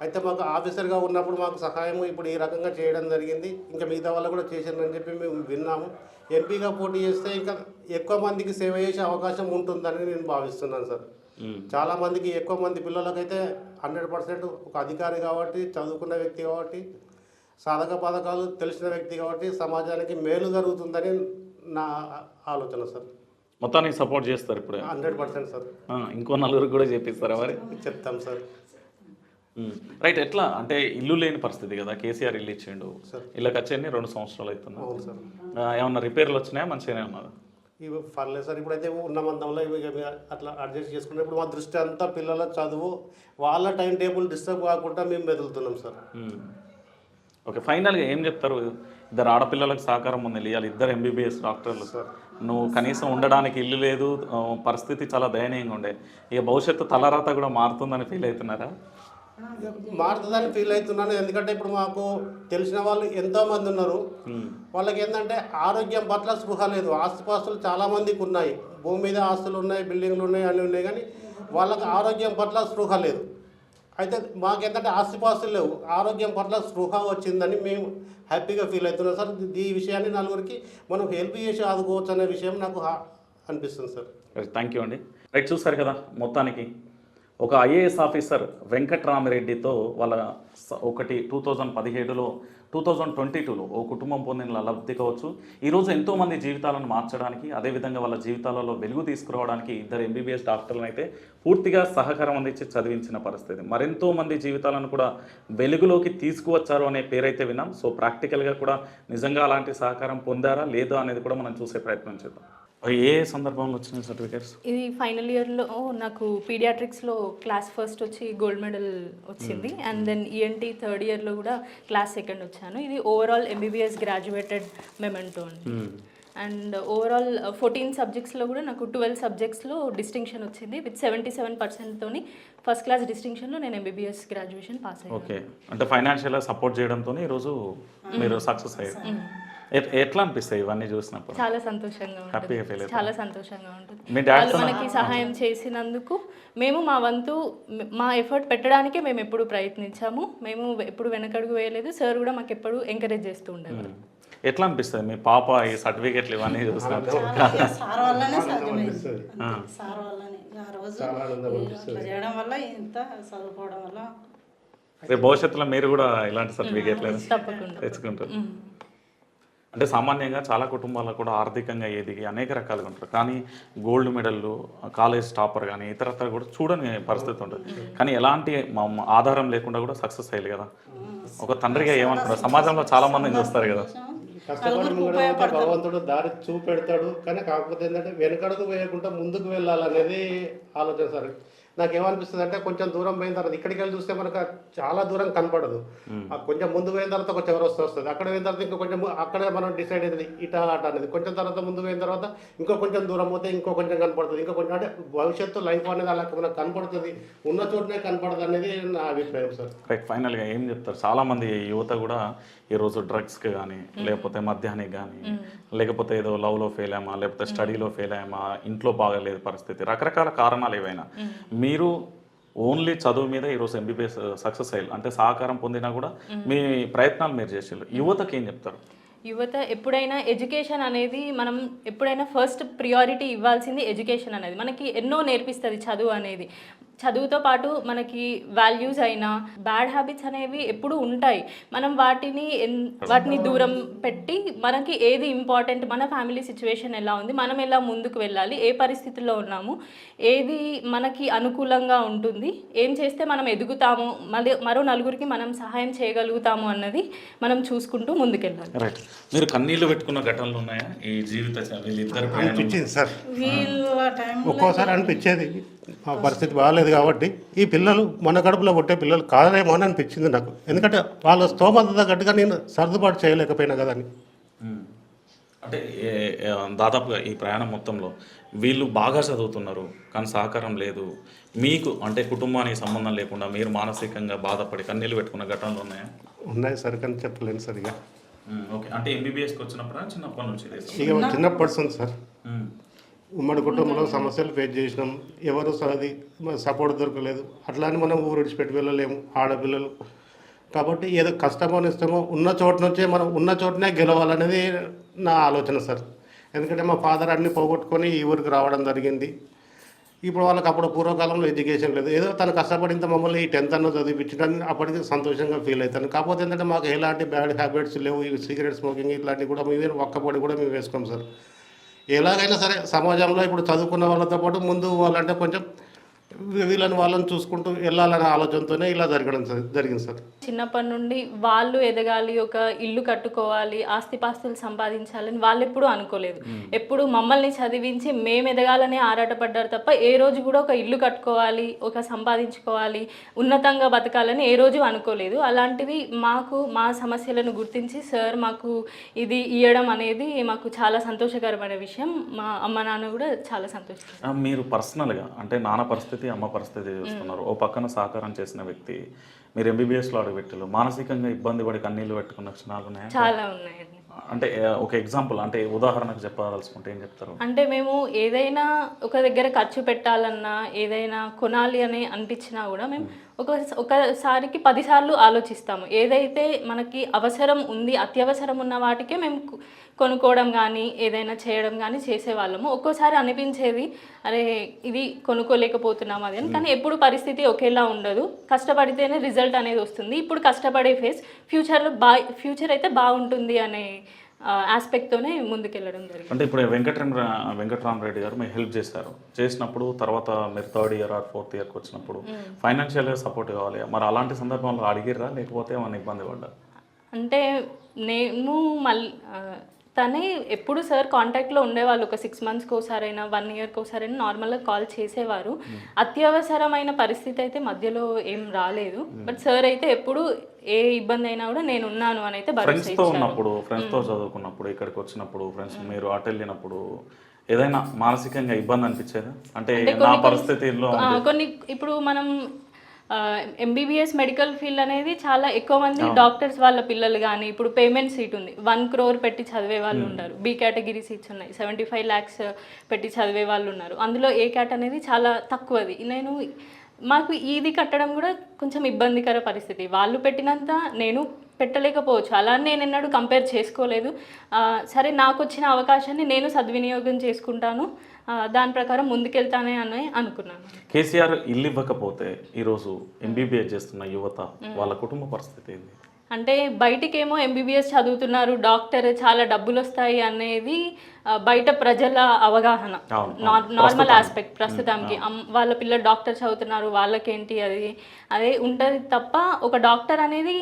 అయితే మాకు ఆఫీసర్గా ఉన్నప్పుడు మాకు సహాయం ఇప్పుడు ఈ రకంగా చేయడం జరిగింది. ఇంకా మిగతా వాళ్ళు కూడా చేశారని చెప్పి మేము విన్నాము. ఎంపీగా పోటీ చేస్తే ఇంకా ఎక్కువ మందికి సేవ చేసే అవకాశం ఉంటుందని నేను భావిస్తున్నాను సార్. చాలా మందికి ఎక్కువ మంది పిల్లలకైతే హండ్రెడ్ పర్సెంట్ ఒక అధికారి కాబట్టి చదువుకున్న వ్యక్తి కాబట్టి సాధక పథకాలు తెలిసిన వ్యక్తి కాబట్టి సమాజానికి మేలు జరుగుతుందని నా ఆలోచన సార్. మొత్తానికి సపోర్ట్ చేస్తారు ఇప్పుడు. Hundred percent sir. ఇంకో నలుగురికి కూడా చేపిస్తారా మరి? చెప్తాం సార్. రైట్ ఎట్లా? అంటే ఇల్లు లేని పరిస్థితి కదా కేసీఆర్ ఇల్లు ఇచ్చిండు. ఇళ్ళకి వచ్చి రెండు సంవత్సరాలు అవుతుంది సార్. ఏమన్నా రిపేర్లు వచ్చినాయా? మంచిగానే ఉన్నదా ఇవి పర్లేదు సార్ ఇప్పుడైతే ఉన్న మందంలో ఇవి అట్లా అడ్జస్ట్ చేసుకుంటే ఇప్పుడు మా దృష్టి అంతా పిల్లల చదువు వాళ్ళ టైం టేబుల్ డిస్టర్బ్ కాకుండా మేము మెదులుతున్నాం సార్. ఓకే ఫైనల్గా ఏం చెప్తారు? ఇద్దరు ఆడపిల్లలకు సహకారం ఉంది ఇవాళ ఇద్దరు ఎంబీబీఎస్ డాక్టర్లు. నువ్వు కనీసం ఉండడానికి ఇల్లు లేదు పరిస్థితి చాలా దయనీయంగా ఉండే. ఇక భవిష్యత్తు తలరాత కూడా మారుతుందని ఫీల్ అవుతున్నారా? మారుతుందని ఫీల్ అవుతున్నాను. ఎందుకంటే ఇప్పుడు మాకు తెలిసిన వాళ్ళు ఎంతో మంది ఉన్నారు. వాళ్ళకి ఏంటంటే ఆరోగ్యం పట్ల స్పృహ లేదు. ఆస్తిపాస్తులు చాలా మందికి ఉన్నాయి. భూమి మీద ఆస్తులు ఉన్నాయి బిల్డింగ్లు ఉన్నాయి అన్నీ ఉన్నాయి కానీ వాళ్ళకి ఆరోగ్యం పట్ల స్పృహ లేదు. అయితే మాకేంటంటే ఆస్తిపాస్తులు లేవు. ఆరోగ్యం పట్ల స్పృహ వచ్చిందని మేము హ్యాపీగా ఫీల్ అవుతున్నాం. సార్ ఈ విషయాన్ని నలుగురికి మనం హెల్ప్ చేసి ఆదుకోవచ్చు అనే విషయం నాకు హా- అనిపిస్తుంది సార్. థ్యాంక్ యూ అండి. రైట్ చూసారు కదా మొత్తానికి. ఒక ఐఏఎస్ ఆఫీసర్ వెంకట్రామిరెడ్డితో వాళ్ళ స- ఒకటి టూ థౌజండ్ పదిహేడులో టూ థౌజండ్ ట్వంటీ టూలో ఓ కుటుంబం పొందిన లబ్ధి కావచ్చు. ఈరోజు ఎంతోమంది జీవితాలను మార్చడానికి అదేవిధంగా వాళ్ళ జీవితాలలో వెలుగు తీసుకురావడానికి ఇద్దరు ఎంబీబీఎస్ డాక్టర్లను అయితే పూర్తిగా సహకారం అందించి చదివించిన పరిస్థితి. మరెంతో మంది జీవితాలను కూడా వెలుగులోకి తీసుకువచ్చారు అనే పేరైతే విన్నాం. సో ప్రాక్టికల్గా కూడా నిజంగా అలాంటి సహకారం పొందారా లేదా అనేది కూడా మనం చూసే ప్రయత్నం చేద్దాం. ఏ సందర్భంలో వచ్చిన సర్టిఫికేట్స్? ఇది ఫైనల్ ఇయర్లో నాకు పీడియాట్రిక్స్లో క్లాస్ ఫస్ట్ వచ్చి గోల్డ్ మెడల్ వచ్చింది. అండ్ దెన్ ఈఎన్టీ థర్డ్ ఇయర్లో కూడా క్లాస్ సెకండ్ వచ్చాను. ఇది ఓవరాల్ ఎంబీబీఎస్ గ్రాడ్యుయేటెడ్ మెమెంటో అండి. అండ్ ఓవరాల్ ఫోర్టీన్ సబ్జెక్ట్స్లో కూడా నాకు ట్వెల్వ్ సబ్జెక్ట్స్లో డిస్టింక్షన్ వచ్చింది. విత్ సెవెంటీ సెవెన్ పర్సెంట్తోని ఫస్ట్ క్లాస్ డిస్టింక్షన్లో నేను ఎంబీబీఎస్ గ్రాడ్యుయేషన్ పాస్ అయ్యాను. ఓకే అంటే ఫైనాన్షియల్గా సపోర్ట్ చేయడంతో ఈరోజు మీరు సక్సెస్ అయ్యారు. ఎట్- ఎట్లా అనిపిస్తాయి ఇవన్నీ చూసినప్పుడు? చాలా సంతోషంగా ఉంటుంది. చాలా సంతోషంగా ఉంటుంది. వాళ్ళు మనకి సహాయం చేసినందుకు మేము మా వంతు మ- మా ఎఫర్ట్ పెట్టడానికే మేము ఎప్పుడు ప్రయత్నించాము. మేము ఎప్పుడు వెనకడుగు వేయలేదు. సార్ కూడా మాకు ఎప్పుడు ఎంకరేజ్ చేస్తూ ఉండేవారు. ఎట్లా అనిపిస్తుంది? మీ పాప ఈ సర్టిఫికేట్లు ఇవన్నీ ఇక సార్ వల్లనే సాధ్యమైంది. సార్ వల్లనే ఆ రోజు అట్లా చేయడం వల్ల ఇంత చదువుకోవడం వల్ల రేపు భవిష్యత్తులో మీరు కూడా ఇలాంటి సర్టిఫికేట్లు తప్పకుండా. తెచ్చుకుంటారు. అంటే సామాన్యంగా చాలా కుటుంబాల్లో కూడా ఆర్థికంగా ఎదిగి అనేక రకాలుగా ఉంటారు. కానీ గోల్డ్ మెడల్లు కాలేజ్ టాపర్ కానీ ఇతరత్ర కూడా చూడని పరిస్థితి ఉంటుంది. కానీ ఎలాంటి ఆధారం లేకుండా కూడా సక్సెస్ అయ్యాలి కదా. ఒక తండ్రిగా ఏమంటారు సమాజంలో చాలా మందిని చూస్తారు కదా. కష్టపడి భగవంతుడు దారి చూపెడతాడు. కానీ కాకపోతే ఏంటంటే వెనకడుగు వేయకుండా ముందుకు వెళ్ళాలనేది ఆలోచన సార్. నాకేమనిపిస్తుంది అంటే కొంచెం దూరం పోయిన తర్వాత ఇక్కడికి వెళ్ళి చూస్తే మనకు చాలా దూరం కనపడదు. ఆ కొంచెం ముందు పోయిన తర్వాత కొంచెం ఎవరు వస్తే వస్తుంది. అక్కడ పోయిన తర్వాత ఇంకా కొంచెం అక్కడే మనం డిసైడ్ అయ్యేది ఇట అట అనేది. కొంచెం తర్వాత ముందు పోయిన తర్వాత ఇంకో కొంచెం దూరం పోతే ఇంకో కొంచెం కనపడుతుంది. ఇంకో కొంచెం అంటే భవిష్యత్తు లైఫ్ అనేది అలా మనకు కనపడుతుంది. ఉన్న చోటనే కనపడదు అనేది నా అభిప్రాయం సార్. రైట్ ఫైనల్గా ఏం చెప్తారు? చాలా మంది యువత కూడా ఈరోజు డ్రగ్స్కి కానీ లేకపోతే మద్యానికి కానీ లేకపోతే ఏదో లవ్లో ఫెయిల్ అయ్యామా లేకపోతే స్టడీలో ఫెయిల్ అయ్యామా ఇంట్లో బాగాలేదు పరిస్థితి రకరకాల కారణాలు ఏవైనా మీరు ఓన్లీ చదువు మీద ఈరోజు ఎంబీబీఎస్ సక్సెస్ అయ్యారు. అంటే సహకారం పొందినా కూడా మీ ప్రయత్నాలు మీరు చేసారు యువతకి ఏం చెప్తారు? యువత ఎప్పుడైనా ఎడ్యుకేషన్ అనేది మనం ఎప్పుడైనా ఫస్ట్ ప్రియారిటీ ఇవ్వాల్సింది ఎడ్యుకేషన్ అనేది. మనకి ఎన్నో నేర్పిస్తుంది చదువు అనేది. చదువుతో పాటు మనకి వాల్యూస్ అయినా బ్యాడ్ హ్యాబిట్స్ అనేవి ఎప్పుడూ ఉంటాయి. మనం వాటిని వాటిని దూరం పెట్టి మనకి ఏది ఇంపార్టెంట్ మన ఫ్యామిలీ సిచ్యువేషన్ ఎలా ఉంది మనం ఎలా ముందుకు వెళ్ళాలి ఏ పరిస్థితుల్లో ఉన్నాము ఏది మనకి అనుకూలంగా ఉంటుంది ఏం చేస్తే మనం ఎదుగుతాము మళ్ళీ మరో నలుగురికి మనం సహాయం చేయగలుగుతాము అన్నది మనం చూసుకుంటూ ముందుకెళ్ళాలి. రైట్ మీరు కన్నీళ్ళు పెట్టుకున్న ఘటనలు ఉన్నాయా? ఈ జీవిత వీళ్ళిద్దరు వీళ్ళు టైం ఒక్కోసారి అనిపించేది. మా పరిస్థితి బాగాలేదు కాబట్టి ఈ పిల్లలు మన కడుపులో పుట్టే పిల్లలు కాదేమో అని అనిపించింది నాకు ఎందుకంటే వాళ్ళ స్తోమత తగ్గట్టుగా నేను సర్దుబాటు చేయలేకపోయినా కదా అని. అంటే దాదాపుగా ఈ ప్రయాణం మొత్తంలో వీళ్ళు బాగా చదువుతున్నారు కానీ సహకారం లేదు మీకు అంటే కుటుంబానికి సంబంధం లేకుండా మీరు మానసికంగా బాధపడి కన్నీళ్ళు పెట్టుకున్న ఘటనలు ఉన్నాయా ఉన్నాయి సార్ కానీ చెప్పలేను సార్ ఇక మ్మ్. ఓకే అంటే ఎంబీబీఎస్కి వచ్చినప్పుడు చిన్నప్పటి నుంచి చిన్నప్పటి సార్. ఉమ్మడి కుటుంబంలో సమస్యలు ఫేస్ చేసినాం. ఎవరు అది సపోర్ట్ దొరకలేదు. అట్లా అని మనం ఊరు విడిచిపెట్టి వెళ్ళలేము ఆడపిల్లలు. కాబట్టి ఏదో కష్టమో ఇష్టమో ఉన్న చోట నుంచే మనం ఉన్న చోటనే గెలవాలనేది నా ఆలోచన సార్. ఎందుకంటే మా ఫాదర్ అన్ని పోగొట్టుకొని ఈ ఊరికి రావడం జరిగింది. ఇప్పుడు వాళ్ళకి అప్పుడు పూర్వకాలంలో ఎడ్యుకేషన్ లేదు. ఏదో తను కష్టపడింత మమ్మల్ని ఈ టెన్త్ అన్న చదివించడానికి అప్పటికి సంతోషంగా ఫీల్ అవుతాను. కాకపోతే ఏంటంటే మాకు ఎలాంటి బ్యాడ్ హ్యాబిట్స్ లేవు. ఈ సిగరెట్ స్మోకింగ్ ఇట్లాంటివి కూడా మేము ఒక్కపొడి కూడా మేము వేసుకోం సార్. ఎలాగైనా సరే సమాజంలో ఇప్పుడు చదువుకున్న వాళ్ళతో పాటు ముందు వాళ్ళంటే కొంచెం వీళ్ళని వాళ్ళని చూసుకుంటూ వెళ్ళాలనే ఆలోచనతోనే ఇలా జరగడం జరిగింది సార్. చిన్నప్పటి నుండి వాళ్ళు ఎదగాలి ఒక ఇల్లు కట్టుకోవాలి ఆస్తిపాస్తులు సంపాదించాలని వాళ్ళు ఎప్పుడూ అనుకోలేదు. ఎప్పుడు మమ్మల్ని చదివించి మేము ఎదగాలని ఆరాటపడ్డారు తప్ప ఏ రోజు కూడా ఒక ఇల్లు కట్టుకోవాలి ఒక సంపాదించుకోవాలి ఉన్నతంగా బతకాలని ఏ రోజు అనుకోలేదు. అలాంటిది మాకు మా సమస్యలను గుర్తించి సార్ మాకు ఇది ఇవ్వడం అనేది మాకు చాలా సంతోషకరమైన విషయం. మా అమ్మ నాన్న కూడా చాలా సంతోషం మీరు పర్సనల్గా అంటే నాన్న పరిస్థితి అమ్మ పరిస్థితి చూస్తున్నారు. ఓ పక్కన సహకారం చేసిన వ్యక్తి మీరు ఎంబీబీఎస్లో అడుగుపెట్టారు మానసికంగా ఇబ్బంది పడి కన్నీళ్ళు పెట్టుకున్న క్షణాలు ఉన్నాయా? చాలా ఉన్నాయండి. అంటే ఒక ఎగ్జాంపుల్ అంటే ఉదాహరణకు చెప్పదలుచుకుంటే ఏం చెప్తారు? అంటే మేము ఏదైనా ఒక దగ్గర ఖర్చు పెట్టాలన్నా ఏదైనా కొనాలి అని అనిపించినా కూడా మేము ఒక ఒకసారికి పదిసార్లు ఆలోచిస్తాము. ఏదైతే మనకి అవసరం ఉంది అత్యవసరం ఉన్న వాటికే మేము కొనుక్కోవడం కానీ ఏదైనా చేయడం కానీ చేసేవాళ్ళము. ఒక్కోసారి అనిపించేది అరే ఇది కొనుక్కోలేకపోతున్నాం అది అని. కానీ ఎప్పుడు పరిస్థితి ఒకేలా ఉండదు. కష్టపడితేనే రిజల్ట్ అనేది వస్తుంది. ఇప్పుడు కష్టపడే ఫేస్ ఫ్యూచర్లో బా ఫ్యూచర్ అయితే బాగుంటుంది అనే ఆస్పెక్ట్తోనే ముందుకెళ్ళడం జరిగింది. అంటే ఇప్పుడు వెంకటరామ వెంకటరామరెడ్డి గారు మీరు హెల్ప్ చేశారు. చేసినప్పుడు తర్వాత మీరు థర్డ్ ఇయర్ ఆర్ ఫోర్త్ ఇయర్కి వచ్చినప్పుడు ఫైనాన్షియల్గా సపోర్ట్ కావాలి. మరి అలాంటి సందర్భంలో అడిగిర్రా? లేకపోతే ఏమైనా ఇబ్బంది పడ్డా? అంటే నేను మళ్ళీ తనే ఎప్పుడు సార్ కాంటాక్ట్లో ఉండేవాళ్ళు. ఒక సిక్స్ మంత్స్కి ఒకసారైనా వన్ ఇయర్కి ఒకసారైనా నార్మల్గా కాల్ చేసేవారు. అత్యవసరమైన పరిస్థితి అయితే మధ్యలో ఏం రాలేదు. బట్ సార్ అయితే ఎప్పుడు ఏ ఇబ్బంది అయినా కూడా నేను ఉన్నాను అని అయితే ఫ్రెండ్స్తో ఉన్నప్పుడు ఫ్రెండ్స్తో చదువుకున్నప్పుడు ఇక్కడికి వచ్చినప్పుడు ఫ్రెండ్స్ మీరు అటు వెళ్ళినప్పుడు ఏదైనా మానసికంగా ఇబ్బంది అనిపించేదా? అంటే నా పరిస్థితిలో కొన్ని ఇప్పుడు మనం ఎంబీబీఎస్ మెడికల్ ఫీల్డ్ అనేది చాలా ఎక్కువ మంది డాక్టర్స్ వాళ్ళ పిల్లలు కానీ ఇప్పుడు పేమెంట్ సీట్ ఉంది. వన్ క్రోర్ పెట్టి చదివే వాళ్ళు ఉన్నారు. బి కేటగిరీ సీట్స్ ఉన్నాయి. సెవెంటీ ఫైవ్ ల్యాక్స్ పెట్టి చదివే వాళ్ళు ఉన్నారు. అందులో ఏ క్యాట్ అనేది చాలా తక్కువది. నేను మాకు ఇది కట్టడం కూడా కొంచెం ఇబ్బందికర పరిస్థితి. వాళ్ళు పెట్టినంత నేను పెట్టలేకపోవచ్చు. అలా నేను ఎన్నడూ కంపేర్ చేసుకోలేదు. సరే నాకు వచ్చిన అవకాశాన్ని నేను సద్వినియోగం చేసుకుంటాను. దాని ప్రకారం ముందుకెళ్తానే అని అనుకున్నాను. కేసీఆర్ ఇల్లు ఇవ్వకపోతే ఈరోజు ఎంబీబీఎస్ చేస్తున్న యువత వాళ్ళ కుటుంబ పరిస్థితి ఏంది? అంటే బయటికేమో ఎంబీబీఎస్ చదువుతున్నారు డాక్టర్ చాలా డబ్బులు వస్తాయి అనేది బయట ప్రజల అవగాహన. నార్మల్ ఆస్పెక్ట్ ప్రస్తుతానికి. వాళ్ళ పిల్ల డాక్టర్ చదువుతున్నారు వాళ్ళకేంటి అది అదే ఉంటుంది తప్ప ఒక డాక్టర్ అనేది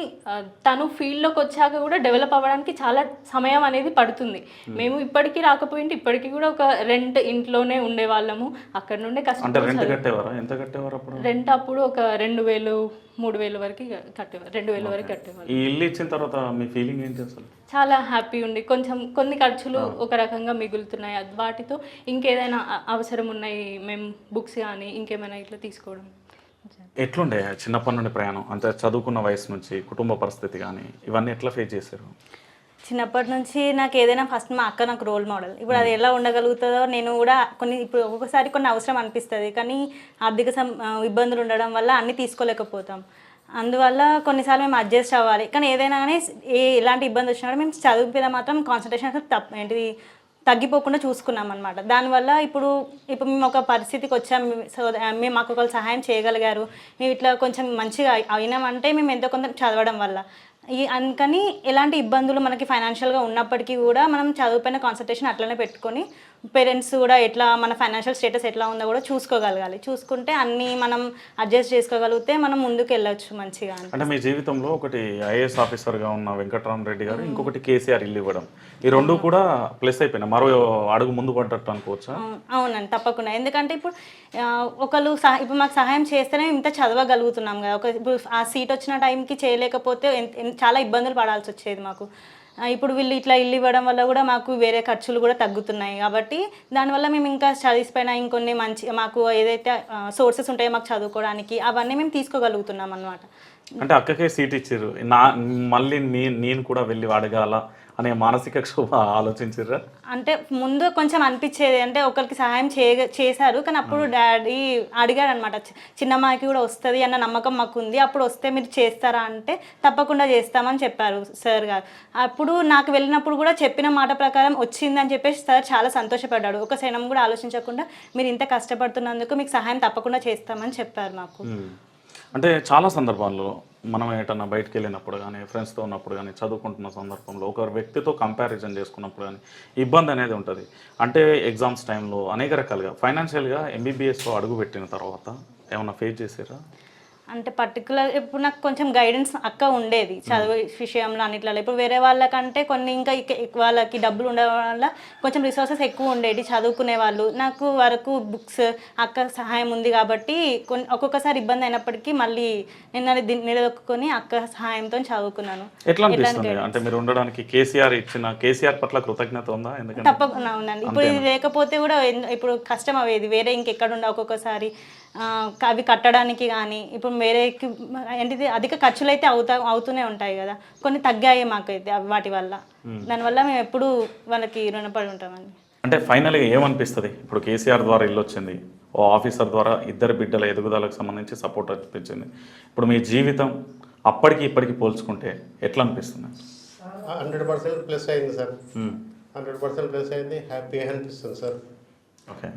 తను ఫీల్డ్లోకి వచ్చాక కూడా డెవలప్ అవ్వడానికి చాలా సమయం అనేది పడుతుంది. మేము. ఇప్పటికీ రాకపోయింటే ఇప్పటికీ కూడా ఒక రెంట్ ఇంట్లోనే ఉండేవాళ్ళము. అక్కడ నుండే కష్టం రెంట్ అప్పుడు? రెంట్ అప్పుడు ఒక రెండు వేలు మూడు వేలు వరకు కట్టేవారు రెండు వేల వరకు కట్టేవారు ఇల్లు ఇచ్చిన తర్వాత మీ ఫీలింగ్ ఏంటి అసలు? చాలా హ్యాపీ ఉంది కొంచెం కొన్ని ఖర్చులు ఒక రకంగా మిగులుతున్నాయి. అది వాటితో ఇంకేదైనా అవసరం ఉన్నాయి మేము బుక్స్ కానీ ఇంకేమైనా ఇట్లా తీసుకోవడం. ఎట్లుండే చిన్నప్పటి నుండి ప్రయాణం? అంటే చదువుకున్న వయసు నుంచి కుటుంబ పరిస్థితి కానీ ఇవన్నీ ఎట్లా ఫేస్ చేశారు? చిన్నప్పటి నుంచి నాకు ఏదైనా ఫస్ట్ మా అక్క నాకు రోల్ మోడల్ ఇప్పుడు అది ఎలా ఉండగలుగుతుందో నేను కూడా కొన్ని ఇప్పుడు ఒక్కొక్కసారి కొన్ని అవసరం అనిపిస్తుంది. కానీ ఆర్థిక ఇబ్బందులు ఉండడం వల్ల అన్నీ తీసుకోలేకపోతాం. అందువల్ల కొన్నిసార్లు మేము అడ్జస్ట్ అవ్వాలి. కానీ ఏదైనా కానీ ఏ ఎలాంటి ఇబ్బంది వచ్చినా కూడా మేము చదువు మీద మాత్రం కాన్సన్ట్రేషన్ అసలు తప్ప ఏంటిది తగ్గిపోకుండా చూసుకున్నాం అనమాట దానివల్ల ఇప్పుడు ఇప్పుడు మేము ఒక పరిస్థితికి వచ్చాం. సో మేము మాకు ఒకరు సహాయం చేయగలిగారు. మేము ఇట్లా కొంచెం మంచిగా అయినామంటే మేము ఎంతో కొంత చదవడం వల్ల. ఈ అందుకని ఎలాంటి ఇబ్బందులు మనకి ఫైనాన్షియల్గా ఉన్నప్పటికీ కూడా మనం చదువుపైన కాన్సన్ట్రేషన్ అట్లనే పెట్టుకొని పేరెంట్స్ కూడా ఎట్లా మన ఫైనాన్షియల్ స్టేటస్ ఎట్లా ఉందో కూడా చూసుకోగలగాలి. చూసుకుంటే అన్నీ మనం అడ్జస్ట్ చేసుకోగలిగితే మనం ముందుకు వెళ్ళొచ్చు మంచిగా అంటే మీ జీవితంలో ఒకటి ఐఏఎస్ ఆఫీసర్గా ఉన్న వెంకటరామరెడ్డి గారు ఇంకొకటి కేసీఆర్ ఇల్లు ఇవ్వడం. ఈ రెండు కూడా ప్లస్ అయిపోయినాయి. మరో అడుగు ముందు పడ్డట్టు అనుకోవచ్చా? అవును- అవునండి తప్పకుండా. ఎందుకంటే ఇప్పుడు ఒకళ్ళు ఇప్పుడు మాకు సహాయం చేస్తేనే ఇంత చదవగలుగుతున్నాం కదా. ఒక ఇప్పుడు ఆ సీట్ వచ్చిన టైంకి చేయలేకపోతే చాలా ఇబ్బందులు పడాల్సి వచ్చేది మాకు. ఇప్పుడు వీళ్ళు ఇట్లా ఇల్లు ఇవ్వడం వల్ల కూడా మాకు వేరే ఖర్చులు కూడా తగ్గుతున్నాయి. కాబట్టి దానివల్ల మేము ఇంకా స్టడీస్ పైన ఇంకొన్ని మంచి మాకు ఏదైతే సోర్సెస్ ఉంటాయో మాకు చదువుకోవడానికి అవన్నీ మేము తీసుకోగలుగుతున్నాం అన్నమాట. అంటే అక్కకే సీట్ ఇచ్చారు నా మళ్ళీ నేను నేను కూడా వెళ్ళి అడగాల. అనే మానసిక క్షోభ ఆలోచించారా అంటే ముందు కొంచెం అనిపించేది అంటే ఒకరికి సహాయం చేయ చేశారు కానీ అప్పుడు డాడీ అడిగాడు అనమాట చిన్నమ్మాయికి కూడా వస్తుంది అన్న నమ్మకం మాకు ఉంది అప్పుడు వస్తే మీరు చేస్తారా అంటే తప్పకుండా చేస్తామని చెప్పారు సార్ గారు. అప్పుడు నాకు వెళ్ళినప్పుడు కూడా చెప్పిన మాట ప్రకారం వచ్చిందని చెప్పేసి సార్ చాలా సంతోషపడ్డాడు. ఒక క్షణం కూడా ఆలోచించకుండా మీరు ఇంత కష్టపడుతున్నందుకు మీకు సహాయం తప్పకుండా చేస్తామని చెప్పారు మాకు. మ్మ్. అంటే చాలా సందర్భాల్లో మనం ఎటన్నా బయటకు వెళ్ళినప్పుడు కానీ ఫ్రెండ్స్తో ఉన్నప్పుడు కానీ చదువుకుంటున్న సందర్భంలో ఒక వ్యక్తితో కంపారిజన్ చేసుకున్నప్పుడు కానీ ఇబ్బంది అనేది ఉంటుంది. అంటే ఎగ్జామ్స్ టైంలో అనేక రకాలుగా ఫైనాన్షియల్గా ఎంబీబీఎస్లో అడుగు పెట్టిన తర్వాత ఏమైనా ఫేస్ చేసారా అంటే పర్టికులర్ ఇప్పుడు నాకు కొంచెం గైడెన్స్ అక్క ఉండేది. చదువు విషయంలో అన్నిట్లలో. ఇప్పుడు వేరే వాళ్ళకంటే కొన్ని ఇంకా వాళ్ళకి డబ్బులు ఉండడం వల్ల కొంచెం రిసోర్సెస్ ఎక్కువ ఉండేది చదువుకునే వాళ్ళు. నాకు వరకు బుక్స్ అక్క సహాయం ఉంది కాబట్టి కొన్ని ఒక్కొక్కసారి ఇబ్బంది అయినప్పటికీ మళ్ళీ నేను అది నిలదొక్కుని అక్క సహాయంతో చదువుకున్నాను. ఎట్లా అనిపిస్తుంది? అంటే మీరు ఉండడానికి కేసీఆర్ ఇచ్చిన కేసీఆర్ పట్ల కృతజ్ఞత ఉందా? ఎందుకంటే తప్పకుండా ఉందండి. ఇప్పుడు ఇది లేకపోతే కూడా ఇప్పుడు కష్టం అవేది వేరే ఇంకెక్కడ ఉండే ఒక్కొక్కసారి. అవి కట్టడానికి కానీ ఇప్పుడు వేరే ఏంటిది అధిక ఖర్చులు అయితే అవుతా అవుతూనే ఉంటాయి కదా. కొన్ని తగ్గాయి మాకైతే అవి వాటి వల్ల. దానివల్ల మేము ఎప్పుడు వాళ్ళకి రుణపడి ఉంటామండి. అంటే ఫైనల్గా ఏమనిపిస్తుంది? ఇప్పుడు కేసీఆర్ ద్వారా ఇల్లు వచ్చింది ఓ ఆఫీసర్ ద్వారా ఇద్దరు బిడ్డల ఎదుగుదలకు సంబంధించి సపోర్ట్ అనిపించింది. ఇప్పుడు మీ జీవితం అప్పటికి ఇప్పటికి పోల్చుకుంటే ఎట్లా అనిపిస్తుంది? హండ్రెడ్ పర్సెంట్ ప్లస్ అయింది సార్. హండ్రెడ్ పర్సెంట్ ప్లస్ అయింది హ్యాపీగా అనిపిస్తుంది సార్. ఓకే.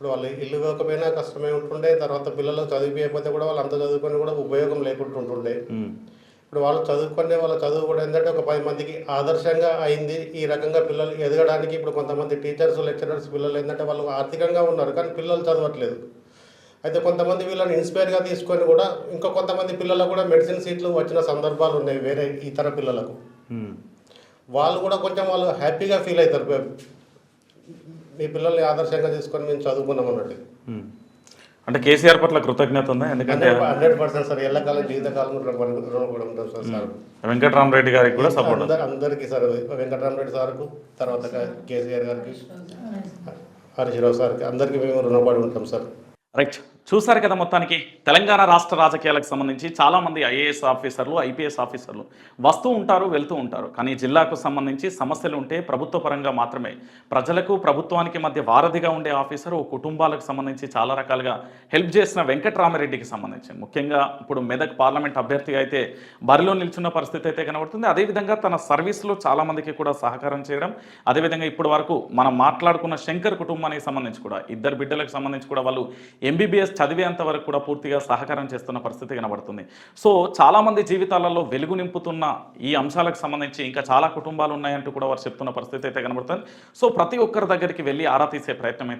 ఇప్పుడు వాళ్ళు ఇల్లు ఇవ్వకపోయినా కష్టమే ఉంటుండే తర్వాత పిల్లలు చదివిపోతే కూడా వాళ్ళు అంత చదువుకొని కూడా ఉపయోగం లేకుండా ఉంటుండే. ఇప్పుడు వాళ్ళు చదువుకునే వాళ్ళ చదువు కూడా ఏంటంటే ఒక పది మందికి ఆదర్శంగా అయింది. ఈ రకంగా పిల్లలు ఎదగడానికి ఇప్పుడు కొంతమంది టీచర్స్ లెక్చరర్స్ పిల్లలు ఏంటంటే వాళ్ళు ఆర్థికంగా ఉన్నారు కానీ పిల్లలు చదవట్లేదు. అయితే కొంతమంది వీళ్ళని ఇన్స్పైర్గా తీసుకొని కూడా ఇంకా కొంతమంది పిల్లలకు కూడా మెడిసిన్ సీట్లు వచ్చిన సందర్భాలు ఉన్నాయి వేరే ఇతర పిల్లలకు. వాళ్ళు కూడా కొంచెం వాళ్ళు హ్యాపీగా ఫీల్ అవుతారు. మీ పిల్లల్ని ఆదర్శంగా తీసుకొని మేము చదువుకున్నాం అన్నట్టు. అంటే కేసీఆర్ పట్ల కృతజ్ఞత ఉందా? ఎందుకంటే హండ్రెడ్ పర్సెంట్ సార్ ఎల్లకాలం జీవితకాలం రుణపడి ఉంటాం సార్. సార్ వెంకటరామరెడ్డి గారికి కూడా సపోర్ట్ అందరు అందరికీ సార్ వెంకటరామరెడ్డి సార్కు తర్వాత కేసీఆర్ గారికి హరీశ్రావు సార్కి అందరికీ మేము రుణపడి ఉంటాం సార్. రైట్ చూసారు కదా మొత్తానికి? తెలంగాణ రాష్ట్ర రాజకీయాలకు సంబంధించి చాలామంది ఐఏఎస్ ఆఫీసర్లు ఐపీఎస్ ఆఫీసర్లు వస్తూ ఉంటారు వెళ్తూ ఉంటారు. కానీ జిల్లాకు సంబంధించి సమస్యలు ఉంటే ప్రభుత్వ పరంగా మాత్రమే. ప్రజలకు ప్రభుత్వానికి మధ్య వారధిగా ఉండే ఆఫీసర్ ఓ కుటుంబాలకు సంబంధించి చాలా రకాలుగా హెల్ప్ చేసిన వెంకటరామరెడ్డికి సంబంధించి. ముఖ్యంగా ఇప్పుడు మెదక్ పార్లమెంట్ అభ్యర్థిగా అయితే బరిలో నిల్చున్న పరిస్థితి అయితే కనబడుతుంది. అదేవిధంగా తన సర్వీస్లో చాలామందికి కూడా సహకారం చేయడం అదేవిధంగా ఇప్పటి వరకు మనం మాట్లాడుకున్న శంకర్ కుటుంబానికి సంబంధించి కూడా ఇద్దరు బిడ్డలకు సంబంధించి కూడా వాళ్ళు ఎంబీబీఎస్ చదివేంత వరకు కూడా పూర్తిగా సహకారం చేస్తున్న పరిస్థితి కనబడుతుంది. సో చాలామంది జీవితాలలో వెలుగు నింపుతున్న ఈ అంశాలకు సంబంధించి ఇంకా చాలా కుటుంబాలు ఉన్నాయంటూ కూడా వారు చెప్తున్న పరిస్థితి అయితే కనబడుతుంది. సో ప్రతి ఒక్కరి దగ్గరికి వెళ్ళి ఆరా తీసే ప్రయత్నం అయితే